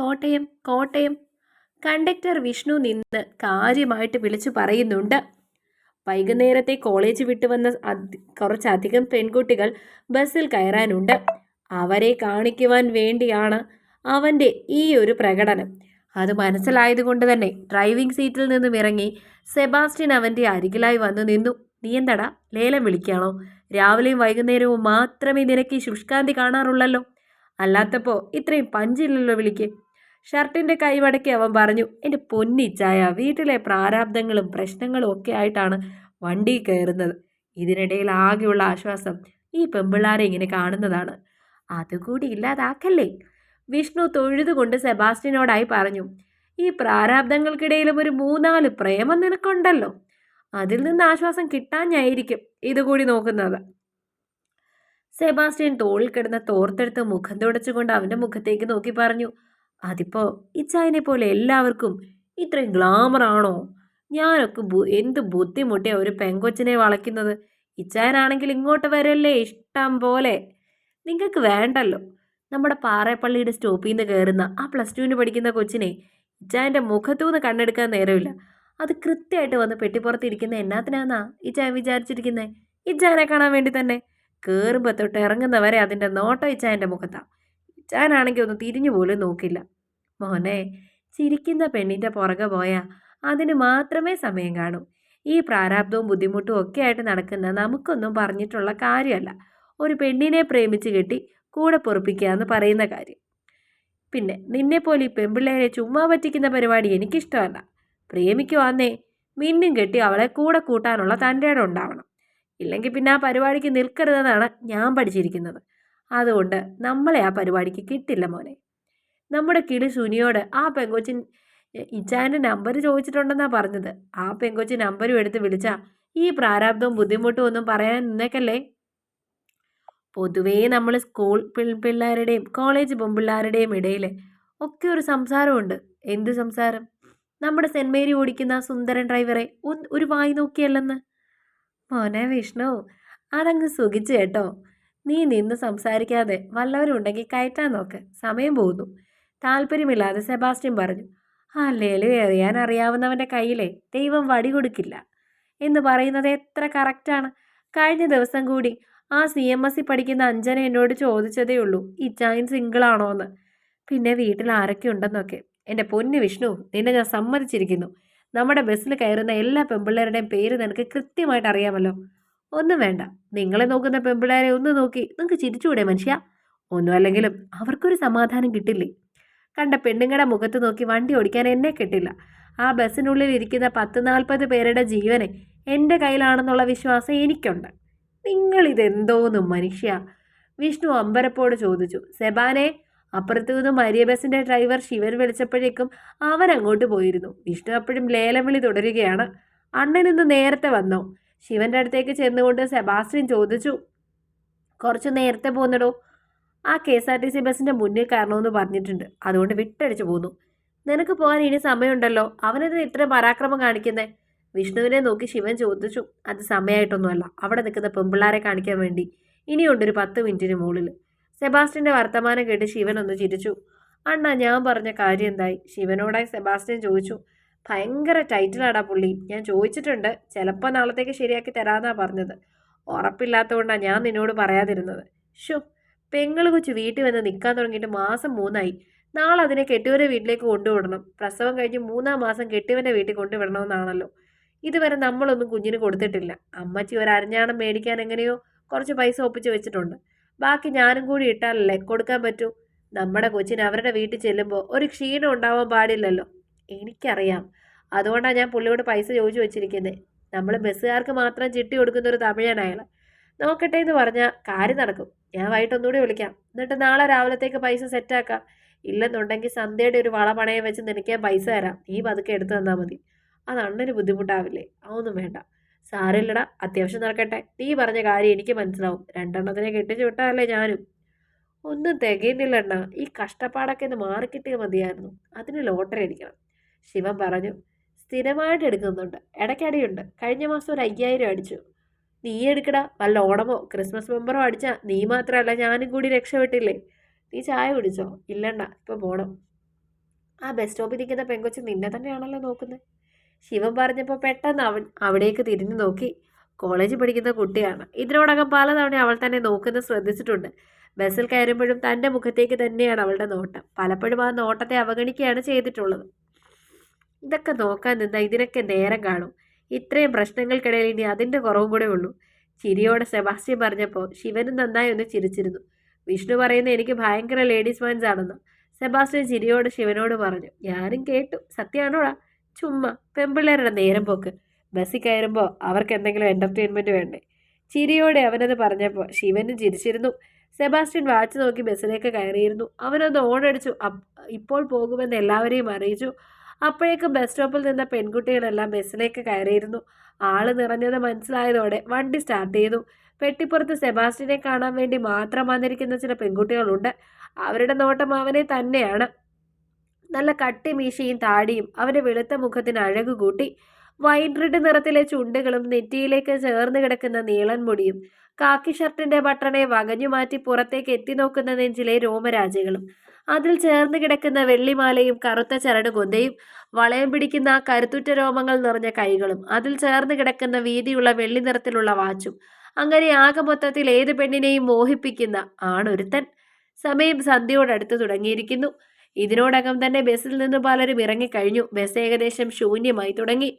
Kottayam Kottayam. Conductor Vishnu നിന്ന് കാര്യമായിട്ട് വിളിച്ചു പറയുന്നുണ്ട്. വൈകുന്നേരത്തെ കോളേജ് വിട്ടുവന്ന കുറച്ചധികം പെൺകുട്ടികൾ ബസ്സിൽ കയറാനുണ്ട്. അവരെ കാണിക്കുവാൻ വേണ്ടിയാണ് അവന്റെ ഈ ഒരു പ്രകടനം. അത് മനസ്സിലായതുകൊണ്ട് തന്നെ ഡ്രൈവിംഗ് സീറ്റിൽ നിന്നും ഇറങ്ങി സെബാസ്റ്റ്യൻ അവന്റെ അരികിലായി വന്നു നിന്നു. നീ എന്തടാ? ലേലം വിളിക്കുകയാണോ? രാവിലെയും വൈകുന്നേരവും മാത്രമേ നിനക്ക് ശുഷ്കാന്തി കാണാറുള്ളല്ലോ. അല്ലാത്തപ്പോൾ ഇത്രയും പഞ്ചില്ലല്ലോ വിളിക്ക്. ഷർട്ടിന്റെ കൈവടക്കി അവൻ പറഞ്ഞു എന്റെ പൊന്നിച്ചായ വീട്ടിലെ പ്രാരാബ്ദങ്ങളും പ്രശ്നങ്ങളും ഒക്കെ ആയിട്ടാണ് വണ്ടി കയറുന്നത്. ഇതിനിടയിൽ ആകെയുള്ള ആശ്വാസം ഈ പെമ്പിള്ളാരെ ഇങ്ങനെ കാണുന്നതാണ്. അതുകൂടി ഇല്ലാതാക്കല്ലേ? വിഷ്ണു തൊഴുതുകൊണ്ട് സെബാസ്റ്റിനോടായി പറഞ്ഞു ഈ പ്രാരാബ്ദങ്ങൾക്കിടയിലും ഒരു മൂന്നാൽ പ്രേമം നിനക്കുണ്ടല്ലോ. അതിൽ നിന്ന് ആശ്വാസം കിട്ടാഞ്ഞായിരിക്കും ഇതുകൂടി നോക്കുന്നത്. സെബാസ്റ്റ്യൻ തോളിൽ കിടന്ന തോർത്തെടുത്ത് മുഖം തുടച്ചുകൊണ്ട് അവന്റെ മുഖത്തേക്ക് നോക്കി പറഞ്ഞു അതിപ്പോ ഇച്ചായനെ പോലെ എല്ലാവർക്കും ഇത്രയും ഗ്ലാമർ ആണോ? ഞാനൊക്കെ എന്ത് ബുദ്ധിമുട്ടിയ ഒരു പെങ്കൊച്ചിനെ വളയ്ക്കുന്നത്? ഇച്ചായനാണെങ്കിൽ ഇങ്ങോട്ട് വരല്ലേ ഇഷ്ടം പോലെ. നിങ്ങൾക്ക് വേണ്ടല്ലോ. നമ്മുടെ പാറേപ്പള്ളിയുടെ സ്റ്റോപ്പിൽ നിന്ന് കയറുന്ന ആ പ്ലസ് ടുവിന് പഠിക്കുന്ന കൊച്ചിനെ ഇച്ചായന്റെ മുഖത്തു നിന്ന് കണ്ണെടുക്കാൻ നേരമില്ല. അത് കൃത്യമായിട്ട് വന്ന് പെട്ടിപ്പുറത്തിരിക്കുന്ന എന്നാത്തിനാന്നാ ഇച്ചായൻ വിചാരിച്ചിരിക്കുന്നത് ഇച്ചായനെ കാണാൻ വേണ്ടി തന്നെ. കയറുമ്പോൾ തൊട്ട് ഇറങ്ങുന്നവരെ അതിന്റെ നോട്ടം ഇച്ചായന്റെ മുഖത്താണ് ഇച്ചായനാണെങ്കിൽ ഒന്ന് തിരിഞ്ഞു പോലും നോക്കില്ല. മോനെ ചിരിക്കുന്ന പെണ്ണിന്റെ പുറകെ പോയാൽ അതിന് മാത്രമേ സമയം കാണൂ. ഈ പ്രാരാബ്ദവും ബുദ്ധിമുട്ടും ഒക്കെ ആയിട്ട് നടക്കുന്ന നമുക്കൊന്നും പറഞ്ഞിട്ടുള്ള കാര്യമല്ല. ഒരു പെണ്ണിനെ പ്രേമിച്ച് കെട്ടി കൂടെ പൊറപ്പിക്കുക എന്ന് പറയുന്ന കാര്യം. പിന്നെ നിന്നെപ്പോലെ ഈ പെമ്പിള്ളേരെ ചുമ്മാ പറ്റിക്കുന്ന പരിപാടി എനിക്കിഷ്ടമല്ല. പ്രേമിക്കുവാന്നേ മിന്നും കെട്ടി അവളെ കൂടെ കൂട്ടാനുള്ള തന്റെ ഇടം ഉണ്ടാവണം. ഇല്ലെങ്കിൽ പിന്നെ ആ പരിപാടിക്ക് നിൽക്കരുതെന്നാണ് ഞാൻ പഠിച്ചിരിക്കുന്നത്. അതുകൊണ്ട് നമ്മളെ ആ പരിപാടിക്ക് കിട്ടില്ല മോനെ. നമ്മുടെ കിളി സുനിയോട് ആ പെങ്കൊച്ചിൻ ഇച്ചാന്റെ നമ്പർ ചോദിച്ചിട്ടുണ്ടെന്നാണ് പറഞ്ഞത്. ആ പെങ്കൊച്ചി നമ്പരും എടുത്ത് വിളിച്ചാൽ ഈ പ്രാരാബ്ദവും ബുദ്ധിമുട്ടും ഒന്നും പറയാൻ നിന്നേക്കല്ലേ? പൊതുവേ നമ്മൾ സ്കൂൾ പിള്ളേരുടെയും കോളേജ് പെൺപിള്ളേരുടെയും ഇടയിൽ ഒക്കെ ഒരു സംസാരമുണ്ട്. എന്ത് സംസാരം? നമ്മുടെ സെന്റ് മേരി ഓടിക്കുന്ന സുന്ദരൻ ഡ്രൈവറെ ഒരു വായി നോക്കിയല്ലെന്ന്? മോനെ വിഷ്ണു അതങ്ങ് സുഖിച്ചു കേട്ടോ. നീ നിന്ന് സംസാരിക്കാതെ വല്ലവരും ഉണ്ടെങ്കിൽ കയറ്റാൻ നോക്ക്. സമയം പോകുന്നു. താല്പര്യമില്ലാതെ സെബാസ്റ്റ്യൻ പറഞ്ഞു അല്ലേലും എറിയാൻ അറിയാവുന്നവന്റെ കയ്യിലെ ദൈവം വടി കൊടുക്കില്ല എന്ന് പറയുന്നത് എത്ര കറക്റ്റാണ് കഴിഞ്ഞ ദിവസം കൂടി ആ സി എം എസ് സി പഠിക്കുന്ന അഞ്ജന എന്നോട് ചോദിച്ചതേ ഉള്ളൂ ഇച്ചായൻ സിംഗിളാണോ എന്ന് പിന്നെ വീട്ടിൽ ആരൊക്കെ ഉണ്ടെന്നൊക്കെ. എന്റെ പൊന്നു വിഷ്ണു നിന്നെ ഞാൻ സമ്മതിച്ചിരിക്കുന്നു. നമ്മുടെ ബസ്സിൽ കയറുന്ന എല്ലാ പെമ്പിള്ളേരുടെയും പേര് നിനക്ക് കൃത്യമായിട്ട് അറിയാമല്ലോ. ഒന്നും വേണ്ട. നിങ്ങളെ നോക്കുന്ന പെമ്പിളാരെ ഒന്ന് നോക്കി നിങ്ങൾക്ക് ചിരിച്ചുകൂടെ മനുഷ്യ? ഒന്നും അല്ലെങ്കിലും അവർക്കൊരു സമാധാനം കിട്ടില്ലേ? കണ്ട പെണ്ണുങ്ങളുടെ മുഖത്ത് നോക്കി വണ്ടി ഓടിക്കാൻ എന്നെ കിട്ടില്ല. ആ ബസ്സിനുള്ളിൽ ഇരിക്കുന്ന പത്ത് നാൽപ്പത് പേരുടെ ജീവനെ എന്റെ കയ്യിലാണെന്നുള്ള വിശ്വാസം എനിക്കുണ്ട്. നിങ്ങളിതെന്തോന്നും മനുഷ്യ? വിഷ്ണു അമ്പരപ്പോട് ചോദിച്ചു. സെബാനെ അപ്പുറത്തു നിന്നും മരിയ ബസ്സിന്റെ ഡ്രൈവർ ശിവൻ വിളിച്ചപ്പോഴേക്കും അവൻ അങ്ങോട്ട് പോയിരുന്നു. വിഷ്ണു അപ്പോഴും ലേലം വിളി തുടരുകയാണ്. അണ്ണൻ ഇന്ന് നേരത്തെ വന്നോ. ശിവന്റെ അടുത്തേക്ക് ചെന്നുകൊണ്ട് സെബാസ്റ്റ്യൻ ചോദിച്ചു കുറച്ച് നേരത്തെ പോകുന്നടോ ആ K S R T C ബസ്സിന്റെ മുന്നിൽ കയറണമെന്ന് പറഞ്ഞിട്ടുണ്ട്. അതുകൊണ്ട് വിട്ടടിച്ചു പോന്നു. നിനക്ക് പോകാൻ ഇനി സമയമുണ്ടല്ലോ. അവനെന്തിനാ ഇത്ര പരാക്രമം കാണിക്കുന്നേ? വിഷ്ണുവിനെ നോക്കി ശിവൻ ചോദിച്ചു അത് സമയമായിട്ടൊന്നുമല്ല അവിടെ നിൽക്കുന്ന പെമ്പിള്ളാരെ കാണിക്കാൻ വേണ്ടി. ഇനിയുണ്ടൊരു പത്ത് മിനിറ്റിന് മുകളിൽ. സെബാസ്റ്റ്യന്റെ വർത്തമാനം കേട്ട് ശിവൻ ഒന്ന് ചിരിച്ചു. അണ്ണാ ഞാൻ പറഞ്ഞ കാര്യം എന്തായി? ശിവനോടായി സെബാസ്റ്റ്യൻ ചോദിച്ചു ഭയങ്കര ടൈറ്റിലാടാ പുള്ളി. ഞാൻ ചോദിച്ചിട്ടുണ്ട് ചിലപ്പോൾ നാളത്തേക്ക് ശരിയാക്കി തരാമെന്നാണ് പറഞ്ഞത്. ഉറപ്പില്ലാത്തതുകൊണ്ടാണ് ഞാൻ നിന്നോട് പറയാതിരുന്നത്. ഷോ പെങ്ങൾ കൊച്ചു വീട്ടിൽ വന്ന് നിൽക്കാൻ തുടങ്ങിയിട്ട് മാസം മൂന്നായി. നാളെ അതിനെ കെട്ടിയവരെ വീട്ടിലേക്ക് കൊണ്ടുവിടണം. പ്രസവം കഴിഞ്ഞ് മൂന്നാം മാസം കെട്ടിയവന്റെ വീട്ടിൽ കൊണ്ടുവിടണമെന്നാണല്ലോ. ഇതുവരെ നമ്മളൊന്നും കുഞ്ഞിന് കൊടുത്തിട്ടില്ല. അമ്മച്ചി ഒരു അരഞ്ഞാണം മേടിക്കാൻ എങ്ങനെയോ കുറച്ച് പൈസ ഒപ്പിച്ച് വെച്ചിട്ടുണ്ട്. ബാക്കി ഞാനും കൂടി ഇട്ടാലല്ലേ കൊടുക്കാൻ പറ്റൂ? നമ്മുടെ കൊച്ചിന് അവരുടെ വീട്ടിൽ ചെല്ലുമ്പോൾ ഒരു ക്ഷീണം ഉണ്ടാവാൻ പാടില്ലല്ലോ. എനിക്കറിയാം. അതുകൊണ്ടാണ് ഞാൻ പുള്ളിയോട് പൈസ ചോദിച്ചു വെച്ചിരിക്കുന്നത് നമ്മൾ ബസ്സുകാർക്ക് മാത്രം ചിട്ടി കൊടുക്കുന്ന ഒരു തമിഴനാണ് അയാൾ നോക്കട്ടെ എന്ന് പറഞ്ഞാൽ കാര്യം നടക്കും. ഞാൻ വൈകിട്ടൊന്നുകൂടി വിളിക്കാം. എന്നിട്ട് നാളെ രാവിലത്തേക്ക് പൈസ സെറ്റാക്കാം ഇല്ലെന്നുണ്ടെങ്കിൽ സന്ധ്യയുടെ ഒരു വള പണയം വെച്ച് നിനക്ക് ഞാൻ പൈസ തരാം. നീ പതുക്കെ എടുത്തു തന്നാൽ മതി. അത് അണ്ണന് ബുദ്ധിമുട്ടാവില്ലേ? അതൊന്നും വേണ്ട. സാരമില്ലടാ. അത്യാവശ്യം നടക്കട്ടെ. നീ പറഞ്ഞ കാര്യം എനിക്ക് മനസ്സിലാവും. രണ്ടെണ്ണത്തിനെ കെട്ടിച്ചു വിട്ടാലേ ഞാനും. ഒന്നും തികയുന്നില്ല അണ്ണ ഈ കഷ്ടപ്പാടൊക്കെ ഒന്ന് മാറിക്കിട്ടിയാൽ മതിയായിരുന്നു. അതിന് ലോട്ടറി അടിക്കണം. ശിവൻ പറഞ്ഞു സ്ഥിരമായിട്ട് എടുക്കുന്നുണ്ട്. ഇടയ്ക്കടിയുണ്ട് കഴിഞ്ഞ മാസം ഒരു അയ്യായിരം അടിച്ചു. നീ എടുക്കടാ. വല്ല ഓണമോ ക്രിസ്മസ് മെമ്പറോ അടിച്ചാൽ നീ മാത്രമല്ല ഞാനും കൂടി രക്ഷപ്പെട്ടില്ലേ? നീ ചായ കുടിച്ചോ? ഇല്ലണ്ട. ഇപ്പം പോണം. ആ ബസ് സ്റ്റോപ്പിൽ നിൽക്കുന്ന പെങ്കൊച്ച് നിന്നെ തന്നെയാണല്ലോ നോക്കുന്നത് ശിവൻ പറഞ്ഞപ്പോൾ പെട്ടെന്ന് അവൻ അവിടേക്ക് തിരിഞ്ഞു നോക്കി. കോളേജിൽ പഠിക്കുന്ന കുട്ടിയാണ്. ഇതിനോടകം പലതവണ അവൾ തന്നെ നോക്കുന്നത് ശ്രദ്ധിച്ചിട്ടുണ്ട്. ബസ്സിൽ കയറുമ്പോഴും തന്റെ മുഖത്തേക്ക് തന്നെയാണ് അവളുടെ നോട്ടം. പലപ്പോഴും ആ നോട്ടത്തെ അവഗണിക്കുകയാണ് ചെയ്തിട്ടുള്ളത്. ഇതൊക്കെ നോക്കാൻ നിന്നാൽ ഇതിനൊക്കെ നേരം കാണും. ഇത്രയും പ്രശ്നങ്ങൾക്കിടയിൽ ഇനി അതിന്റെ കുറവും കൂടെ ഉള്ളൂ. ചിരിയോടെ സെബാസ്റ്റ്യൻ പറഞ്ഞപ്പോൾ ശിവനും നന്നായി ഒന്ന് ചിരിച്ചിരുന്നു. വിഷ്ണു പറയുന്ന എനിക്ക് ഭയങ്കര ലേഡീസ് മാൻസ് ആണെന്ന്. സെബാസ്റ്റ്യൻ ചിരിയോട് ശിവനോട് പറഞ്ഞു ഞാനും കേട്ടു. സത്യമാണോടാ ചുമ്മാ പെമ്പിള്ളേരുടെ നേരം പോക്ക്. ബസ്സിൽ കയറുമ്പോൾ അവർക്ക് എന്തെങ്കിലും എന്റർടൈൻമെന്റ് വേണ്ടേ? ചിരിയോടെ അവനത് പറഞ്ഞപ്പോൾ ശിവനും ചിരിച്ചിരുന്നു. സെബാസ്റ്റ്യൻ വാച്ച് നോക്കി ബസ്സിലേക്ക് കയറിയിരുന്നു. അവനൊന്ന് ഓണടിച്ചു. ഇപ്പോൾ പോകുമെന്ന് എല്ലാവരെയും അറിയിച്ചു. അപ്പോഴേക്കും ബസ് സ്റ്റോപ്പിൽ നിന്ന പെൺകുട്ടികളെല്ലാം ബസ്സിലേക്ക് കയറിയിരുന്നു. ആൾ നിറഞ്ഞത് മനസ്സിലായതോടെ വണ്ടി സ്റ്റാർട്ട് ചെയ്തു. പെട്ടിപ്പുറത്ത് സെബാസ്റ്റിനെ കാണാൻ വേണ്ടി മാത്രം വന്നിരിക്കുന്ന ചില പെൺകുട്ടികളുണ്ട്. അവരുടെ നോട്ടം അവനെ തന്നെയാണ്. നല്ല കട്ടി മീശയും താടിയും അവന്റെ വെളുത്ത മുഖത്തിന് അഴകു കൂട്ടി. വൈറ്റ് റെഡ് നിറത്തിലെ ചുണ്ടുകളും നെറ്റിയിലേക്ക് ചേർന്ന് കിടക്കുന്ന നീളൻ മുടിയും കാക്കി ഷർട്ടിന്റെ ബട്ടണെ വകഞ്ഞു മാറ്റി പുറത്തേക്ക് എത്തി നോക്കുന്ന നെഞ്ചിലെ രോമരാജകളും. അതിൽ ചേർന്ന് കിടക്കുന്ന വെള്ളിമാലയും കറുത്ത ചരട് കൊന്തയും വളയം പിടിക്കുന്ന കരുത്തുറ്റ രോമങ്ങൾ നിറഞ്ഞ കൈകളും അതിൽ ചേർന്ന് കിടക്കുന്ന വീതിയുള്ള വെള്ളി നിറത്തിലുള്ള വാച്ചും അങ്ങനെ ആകെ മൊത്തത്തിൽ ഏത് പെണ്ണിനെയും മോഹിപ്പിക്കുന്ന ആണൊരുത്തൻ. സമയം സന്ധ്യയോടടുത്ത് തുടങ്ങിയിരിക്കുന്നു. ഇതിനോടകം തന്നെ ബസ്സിൽ നിന്ന് പലരും ഇറങ്ങിക്കഴിഞ്ഞു. ബസ് ഏകദേശം ശൂന്യമായി തുടങ്ങി.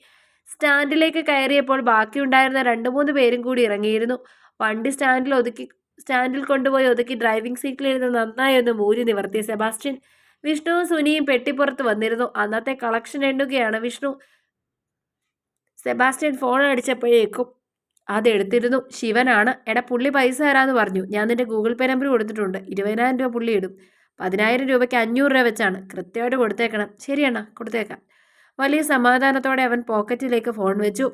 സ്റ്റാൻഡിലേക്ക് കയറിയപ്പോൾ ബാക്കിയുണ്ടായിരുന്ന രണ്ട് മൂന്ന് പേരും കൂടി ഇറങ്ങിയിരുന്നു. വണ്ടി സ്റ്റാൻഡിൽ ഒതുക്കി സ്റ്റാൻഡിൽ കൊണ്ടുപോയി ഒതുക്കി ഡ്രൈവിംഗ് സീറ്റിലിരുന്ന് നന്നായി ഒന്ന് മൂരി നിവർത്തിയ സെബാസ്റ്റ്യൻ വിഷ്ണുവും സുനിയും പെട്ടിപ്പുറത്ത് വന്നിരുന്നു. അന്നത്തെ കളക്ഷൻ എണ്ണുകയാണ് വിഷ്ണു. സെബാസ്റ്റ്യൻ ഫോൺ അടിച്ചപ്പോഴേക്കും അതെടുത്തിരുന്നു ശിവനാണ്. എടാ പുള്ളി പൈസ തരാമെന്ന് പറഞ്ഞു. ഞാൻ നിന്റെ ഗൂഗിൾ പേ നമ്പർ കൊടുത്തിട്ടുണ്ട്. ഇരുപതിനായിരം രൂപ പുള്ളി ഇടും. പതിനായിരം രൂപയ്ക്ക് അഞ്ഞൂറ് രൂപ വെച്ചാണ്. കൃത്യമായിട്ട് കൊടുത്തേക്കണം. ശരിയണ്ണ കൊടുത്തേക്കാം. വലിയ സമാധാനത്തോടെ അവൻ പോക്കറ്റിലേക്ക് ഫോൺ വെച്ചു.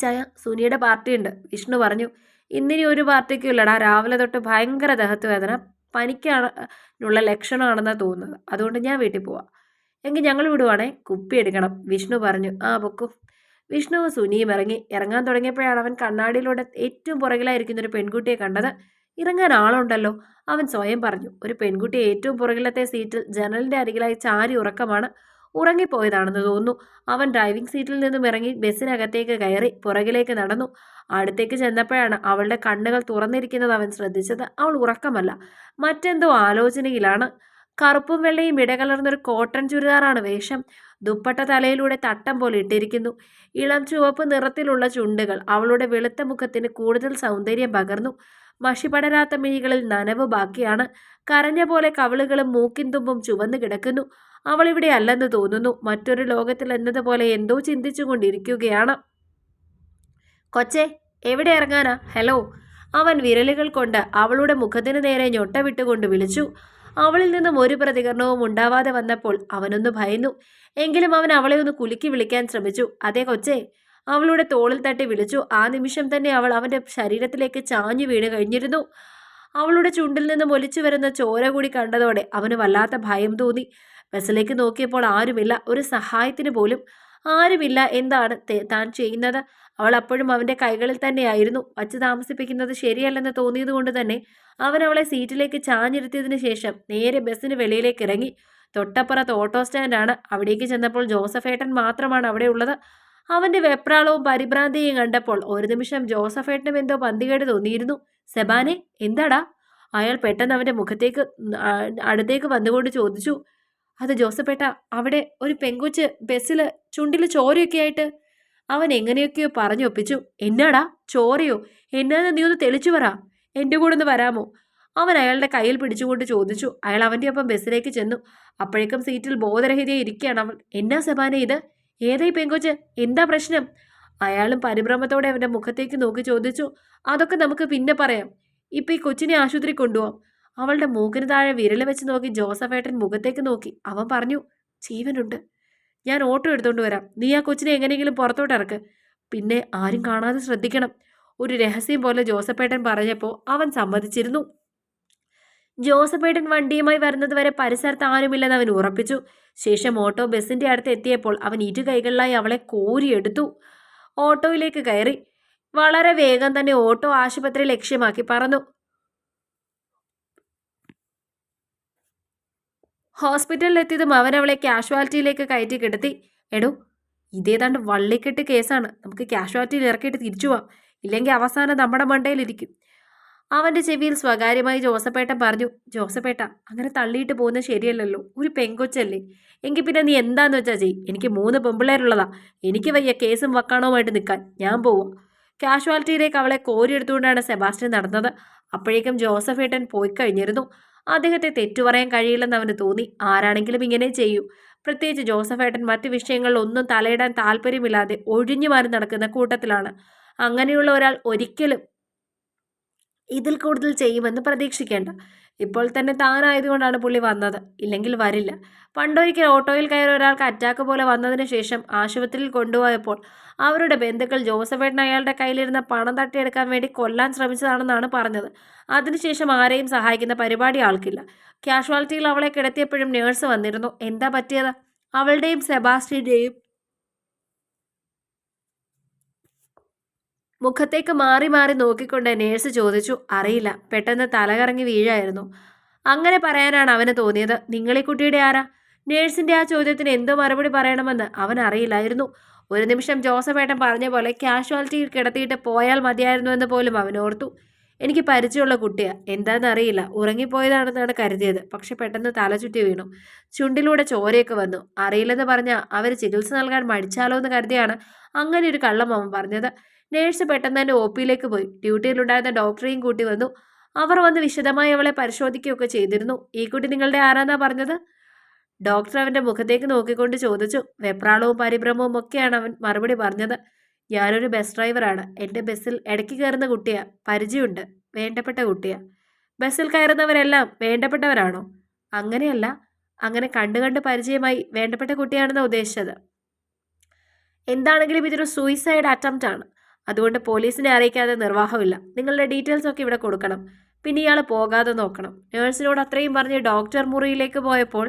ചായ സുനിയുടെ പാർട്ടിയുണ്ട് വിഷ്ണു പറഞ്ഞു ഇന്നിനി ഒരു പാർട്ടിക്കും ഇല്ലടാ. രാവിലെ തൊട്ട് ഭയങ്കര വേദന. പനിക്കാനുള്ള ലക്ഷണമാണെന്നാണ് തോന്നുന്നത്. അതുകൊണ്ട് ഞാൻ വീട്ടിൽ പോവാം. എങ്കിൽ ഞങ്ങൾ വിടുവാണേ. കുപ്പി എടുക്കണം. വിഷ്ണു പറഞ്ഞു. ആ പൊക്കു. വിഷ്ണുവും സുനിയും ഇറങ്ങി. ഇറങ്ങാൻ തുടങ്ങിയപ്പോഴാണ് അവൻ കണ്ണാടിയിലൂടെ ഏറ്റവും പുറകിലായിരിക്കുന്ന ഒരു പെൺകുട്ടിയെ കണ്ടത്. ഇറങ്ങാൻ ആളുണ്ടല്ലോ. അവൻ സ്വയം പറഞ്ഞു. ഒരു പെൺകുട്ടി ഏറ്റവും പുറകിലത്തെ സീറ്റിൽ ജനലിന്റെ അരികിലായി ചാരി ഉറക്കമാണ്. ഉറങ്ങിപ്പോയതാണെന്ന് തോന്നുന്നു. അവൻ ഡ്രൈവിംഗ് സീറ്റിൽ നിന്നും ഇറങ്ങി ബസ്സിനകത്തേക്ക് കയറി പുറകിലേക്ക് നടന്നു. അടുത്തേക്ക് ചെന്നപ്പോഴാണ് അവളുടെ കണ്ണുകൾ തുറന്നിരിക്കുന്നത് അവൻ ശ്രദ്ധിച്ചത്. അവൾ ഉറക്കമല്ല. മറ്റെന്തോ ആലോചനയിലാണ്. കറുപ്പും വെള്ളയും ഇടകലർന്നൊരു കോട്ടൺ ചുരിദാറാണ് വേഷം. ദുപ്പട്ട തലയിലൂടെ തട്ടം പോലെ ഇട്ടിരിക്കുന്നു. ഇളം ചുവപ്പ് നിറത്തിലുള്ള ചുണ്ടുകൾ അവളുടെ വെളുത്ത മുഖത്തിന് കൂടുതൽ സൗന്ദര്യം പകർന്നു. മഷിപടരാത്ത മിഴികളിൽ നനവ് ബാക്കിയാണ്. കരഞ്ഞ പോലെ കവിളുകളും മൂക്കിൻ തുമ്പും ചുവന്നു കിടക്കുന്നു അവൾ ഇവിടെ അല്ലെന്ന് തോന്നുന്നു. മറ്റൊരു ലോകത്തിൽ എന്നതുപോലെ എന്തോ ചിന്തിച്ചു കൊണ്ടിരിക്കുകയാണ് കൊച്ചെ എവിടെ ഇറങ്ങാനാ? ഹലോ. അവൻ വിരലുകൾ കൊണ്ട് അവളുടെ മുഖത്തിന് നേരെ ഞൊട്ട വിട്ടുകൊണ്ട് വിളിച്ചു. അവളിൽ നിന്നും ഒരു പ്രതികരണവും ഉണ്ടാവാതെ വന്നപ്പോൾ അവനൊന്ന് ഭയന്നു. എങ്കിലും അവൻ അവളെ ഒന്ന് കുലുക്കി വിളിക്കാൻ ശ്രമിച്ചു. അതേ കൊച്ചേ അവളുടെ തോളിൽ തട്ടി വിളിച്ചു. ആ നിമിഷം തന്നെ അവൾ അവന്റെ ശരീരത്തിലേക്ക് ചാഞ്ഞു വീണ് കഴിഞ്ഞിരുന്നു. അവളുടെ ചുണ്ടിൽ നിന്നും ഒലിച്ചു വരുന്ന ചോര കൂടി കണ്ടതോടെ അവന് വല്ലാത്ത ഭയം തോന്നി. ബസ്സിലേക്ക് നോക്കിയപ്പോൾ ആരുമില്ല. ഒരു സഹായത്തിന് പോലും ആരുമില്ല എന്താണ് താൻ ചെയ്യുന്നത്? അവൾ അപ്പോഴും അവന്റെ കൈകളിൽ തന്നെയായിരുന്നു. വച്ച് താമസിപ്പിക്കുന്നത് ശരിയല്ലെന്ന് തോന്നിയത് കൊണ്ട് തന്നെ അവൻ അവളെ സീറ്റിലേക്ക് ചാഞ്ഞിരുത്തിയതിനു ശേഷം നേരെ ബസ്സിന് വെളിയിലേക്ക് ഇറങ്ങി. തൊട്ടപ്പുറത്ത് ഓട്ടോ സ്റ്റാൻഡാണ്. അവിടേക്ക് ചെന്നപ്പോൾ ജോസഫേട്ടൻ മാത്രമാണ് അവിടെ ഉള്ളത്. അവന്റെ വെപ്രാളവും പരിഭ്രാന്തിയും കണ്ടപ്പോൾ ഒരു നിമിഷം ജോസഫ് ജോസഫേട്ടനും എന്തോ പന്തികേട് തോന്നിയിരുന്നു. സെബാനെ എന്താടാ? അയാൾ പെട്ടെന്ന് അവന്റെ മുഖത്തേക്ക് അടുത്തേക്ക് വന്നുകൊണ്ട് ചോദിച്ചു. അത് ജോസപ്പേട്ട അവിടെ ഒരു പെങ്കുച്ച് ബസ്സിൽ ചുണ്ടിൽ ചോരയൊക്കെ ആയിട്ട് അവൻ എങ്ങനെയൊക്കെയോ പറഞ്ഞൊപ്പിച്ചു എന്നാടാ ചോരയോ? എന്നാന്ന് നീ ഒന്ന് തെളിച്ചു പറ. എന്റെ കൂടെ ഒന്ന് വരാമോ? അവൻ അയാളുടെ കയ്യിൽ പിടിച്ചുകൊണ്ട് ചോദിച്ചു. അയാൾ അവന്റെ ഒപ്പം ബസ്സിലേക്ക് ചെന്നു. അപ്പോഴേക്കും സീറ്റിൽ ബോധരഹിതയെ ഇരിക്കുകയാണ് അവൾ. എന്നാ സബാന ഇത്? ഏതായി പെങ്കൊച്ച്? എന്താ പ്രശ്നം? അയാളും പരിഭ്രമത്തോടെ അവന്റെ മുഖത്തേക്ക് നോക്കി ചോദിച്ചു. അതൊക്കെ നമുക്ക് പിന്നെ പറയാം. ഇപ്പം ഈ കൊച്ചിനെ ആശുപത്രി കൊണ്ടുപോകാം അവളുടെ മൂക്കിന് താഴെ വിരൽ വെച്ച് നോക്കി ജോസഫേട്ടൻ മുഖത്തേക്ക് നോക്കി. അവൻ പറഞ്ഞു ജീവനുണ്ട്. ഞാൻ ഓട്ടോ എടുത്തുകൊണ്ട് വരാം. നീ ആ കൊച്ചിനെ എങ്ങനെയെങ്കിലും പുറത്തോട്ട് ഇറക്ക്. പിന്നെ ആരും കാണാതെ ശ്രദ്ധിക്കണം. ഒരു രഹസ്യം പോലെ ജോസഫേട്ടൻ പറഞ്ഞപ്പോൾ അവൻ സമ്മതിച്ചിരുന്നു. ജോസഫേട്ടൻ വണ്ടിയുമായി വരുന്നതുവരെ പരിസരത്ത് ആരുമില്ലെന്ന് അവൻ ഉറപ്പിച്ചു. ശേഷം ഓട്ടോ ബസ്സിന്റെ അടുത്ത് എത്തിയപ്പോൾ അവൻ ഇരു കൈകളിലായി അവളെ കോരിയെടുത്തു. ഓട്ടോയിലേക്ക് കയറി. വളരെ വേഗം തന്നെ ഓട്ടോ ആശുപത്രി ലക്ഷ്യമാക്കി പറന്നു. ഹോസ്പിറ്റലിൽ എത്തിയതും അവൻ അവളെ കാഷ്വാലിറ്റിയിലേക്ക് കയറ്റി കിടത്തി. എടോ ഇതേതാണ്ട് വള്ളിക്കെട്ട് കേസാണ്. നമുക്ക് കാഷ്വാലിറ്റിയിൽ ഇറക്കിയിട്ട് തിരിച്ചു പോവാം. ഇല്ലെങ്കിൽ അവസാനം നമ്മുടെ മണ്ടയിലിരിക്കും അവന്റെ ചെവിയിൽ സ്വകാര്യമായി ജോസപ്പേട്ടൻ പറഞ്ഞു ജോസപ്പേട്ട അങ്ങനെ തള്ളിയിട്ട് പോകുന്നത് ശരിയല്ലല്ലോ. ഒരു പെങ്കൊച്ചല്ലേ. എങ്കിൽ പിന്നെ നീ എന്താന്ന് വെച്ചാൽ ചെയ്. എനിക്ക് മൂന്ന് പെമ്പിള്ളേരുള്ളതാ. എനിക്ക് വയ്യ കേസും വക്കാണവുമായിട്ട് നിൽക്കാൻ. ഞാൻ പോവാം. കാഷ്വാലിറ്റിയിലേക്ക് അവളെ കോരിയെടുത്തുകൊണ്ടാണ് സെബാസ്റ്റ്യൻ നടന്നത്. അപ്പോഴേക്കും ജോസഫേട്ടൻ പോയി കഴിഞ്ഞിരുന്നു അദ്ദേഹത്തെ തെറ്റു പറയാൻ കഴിയില്ലെന്ന് അവന് തോന്നി. ആരാണെങ്കിലും ഇങ്ങനെ ചെയ്യൂ. പ്രത്യേകിച്ച് ജോസഫേട്ടൻ മറ്റ് വിഷയങ്ങളിൽ ഒന്നും തലയിടാൻ താല്പര്യമില്ലാതെ ഒഴിഞ്ഞു മാറി നടക്കുന്ന കൂട്ടത്തിലാണ്. അങ്ങനെയുള്ള ഒരാൾ ഒരിക്കലും ഇതിൽ കൂടുതൽ ചെയ്യുമെന്ന് പ്രതീക്ഷിക്കേണ്ട. ഇപ്പോൾ തന്നെ താനായതുകൊണ്ടാണ് പുള്ളി വന്നത്. ഇല്ലെങ്കിൽ വരില്ല. പണ്ടൊരിക്കൽ ഓട്ടോയിൽ കയറി ഒരാൾക്ക് അറ്റാക്ക് പോലെ വന്നതിന് ശേഷം ആശുപത്രിയിൽ കൊണ്ടുപോയപ്പോൾ അവരുടെ ബന്ധുക്കൾ ജോസഫേട്ടൻ അയാളുടെ കയ്യിലിരുന്ന പണം തട്ടിയെടുക്കാൻ വേണ്ടി കൊല്ലാൻ ശ്രമിച്ചതാണെന്നാണ് പറഞ്ഞത്. അതിനുശേഷം ആരെയും സഹായിക്കുന്ന പരിപാടി ആൾക്കില്ല. കാഷ്വാലിറ്റിയിൽ അവളെ കിടത്തിയപ്പോഴും നേഴ്സ് വന്നിരുന്നു. എന്താ പറ്റിയത്? അവളുടെയും സെബാസ്റ്റ്യന്റെയും മുഖത്തേക്ക് മാറി മാറി നോക്കിക്കൊണ്ട് നേഴ്സ് ചോദിച്ചു അറിയില്ല പെട്ടെന്ന് തലകറങ്ങി വീഴായിരുന്നു. അങ്ങനെ പറയാനാണ് അവന് തോന്നിയത്. നിങ്ങളീ കുട്ടിയുടെ ആരാ? നേഴ്സിന്റെ ആ ചോദ്യത്തിന് എന്തോ മറുപടി പറയണമെന്ന് അവൻ അറിയില്ലായിരുന്നു. ഒരു നിമിഷം ജോസഫ് ജോസഫേട്ടൻ പറഞ്ഞ പോലെ കാഷ്വാലിറ്റിയിൽ കിടത്തിയിട്ട് പോയാൽ മതിയായിരുന്നു എന്ന് പോലും അവൻ ഓർത്തു. എനിക്ക് പരിചയമുള്ള കുട്ടിയാ. എന്താണെന്ന് അറിയില്ല. ഉറങ്ങിപ്പോയതാണെന്നാണ് കരുതിയത്. പക്ഷെ പെട്ടെന്ന് തല ചുറ്റി വീണു. ചുണ്ടിലൂടെ ചോരയൊക്കെ വന്നു. അറിയില്ലെന്ന് പറഞ്ഞാൽ അവർ ചികിത്സ നൽകാൻ മടിച്ചാലോ എന്ന് കരുതിയാണ് അങ്ങനെ ഒരു കള്ളം അവൻ പറഞ്ഞത്. നേഴ്സ് പെട്ടെന്ന് തന്നെ ഒ പിയിലേക്ക് പോയി. ഡ്യൂട്ടിയിലുണ്ടായിരുന്ന ഡോക്ടറെയും കൂട്ടി വന്നു. അവർ വന്ന് വിശദമായി അവളെ പരിശോധിക്കുകയൊക്കെ ചെയ്തിരുന്നു. ഈ കുട്ടി നിങ്ങളുടെ ആരാന്നാ പറഞ്ഞത്? ഡോക്ടർ അവന്റെ മുഖത്തേക്ക് നോക്കിക്കൊണ്ട് ചോദിച്ചു. വെപ്രാളവും പരിഭ്രമവും ഒക്കെയാണ് അവൻ മറുപടി പറഞ്ഞത്. ഞാനൊരു ബസ് ഡ്രൈവറാണ്. എന്റെ ബസ്സിൽ ഇടയ്ക്ക് കയറുന്ന കുട്ടിയാ. പരിചയമുണ്ട്. വേണ്ടപ്പെട്ട കുട്ടിയാ. ബസ്സിൽ കയറുന്നവരെല്ലാം വേണ്ടപ്പെട്ടവരാണോ? അങ്ങനെയല്ല. അങ്ങനെ കണ്ടു കണ്ട് പരിചയമായി വേണ്ടപ്പെട്ട കുട്ടിയാണെന്ന് ഉദ്ദേശിച്ചത്. എന്താണെങ്കിലും ഇതൊരു സൂയിസൈഡ് അറ്റംപ്റ്റ് ആണ്. അതുകൊണ്ട് പോലീസിനെ അറിയിക്കാതെ നിർവാഹമില്ല. നിങ്ങളുടെ ഡീറ്റെയിൽസ് ഒക്കെ ഇവിടെ കൊടുക്കണം. പിന്നെ ഇയാൾ പോകാതെ നോക്കണം. നേഴ്സിനോട് അത്രയും പറഞ്ഞ് ഡോക്ടർ മുറിയിലേക്ക് പോയപ്പോൾ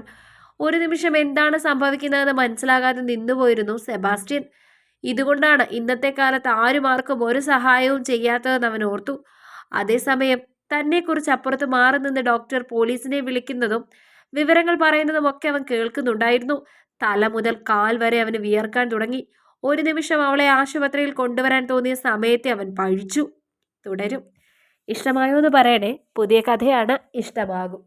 ഒരു നിമിഷം എന്താണ് സംഭവിക്കുന്നതെന്ന് മനസ്സിലാകാതെ നിന്നുപോയിരുന്നു സെബാസ്റ്റ്യൻ. ഇതുകൊണ്ടാണ് ഇന്നത്തെ കാലത്ത് ആരും ആർക്കും ഒരു സഹായവും ചെയ്യാത്തതെന്ന് അവൻ ഓർത്തു. അതേസമയം തന്നെക്കുറിച്ച് അപ്പുറത്ത് മാറി നിന്ന് ഡോക്ടർ പോലീസിനെ വിളിക്കുന്നതും വിവരങ്ങൾ പറയുന്നതും ഒക്കെ അവൻ കേൾക്കുന്നുണ്ടായിരുന്നു. തല മുതൽ കാൽ വരെ അവന് വിയർക്കാൻ തുടങ്ങി. ഒരു നിമിഷം അവളെ ആശുപത്രിയിൽ കൊണ്ടുവരാൻ തോന്നിയ സമയത്തെ അവൻ പഴിച്ചു. തുടരും. ഇഷ്ടമായോ എന്ന് പറയണേ പുതിയ കഥയാണ് ഇഷ്ടമാകും.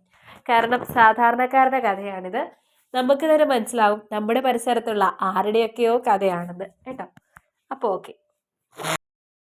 കാരണം സാധാരണക്കാരുടെ കഥയാണിത്. നമുക്ക് തന്നെ മനസ്സിലാവും നമ്മുടെ പരിസരത്തുള്ള ആരുടെയൊക്കെയോ കഥയാണെന്ന്. കേട്ടോ? അപ്പോൾ ഓക്കെ.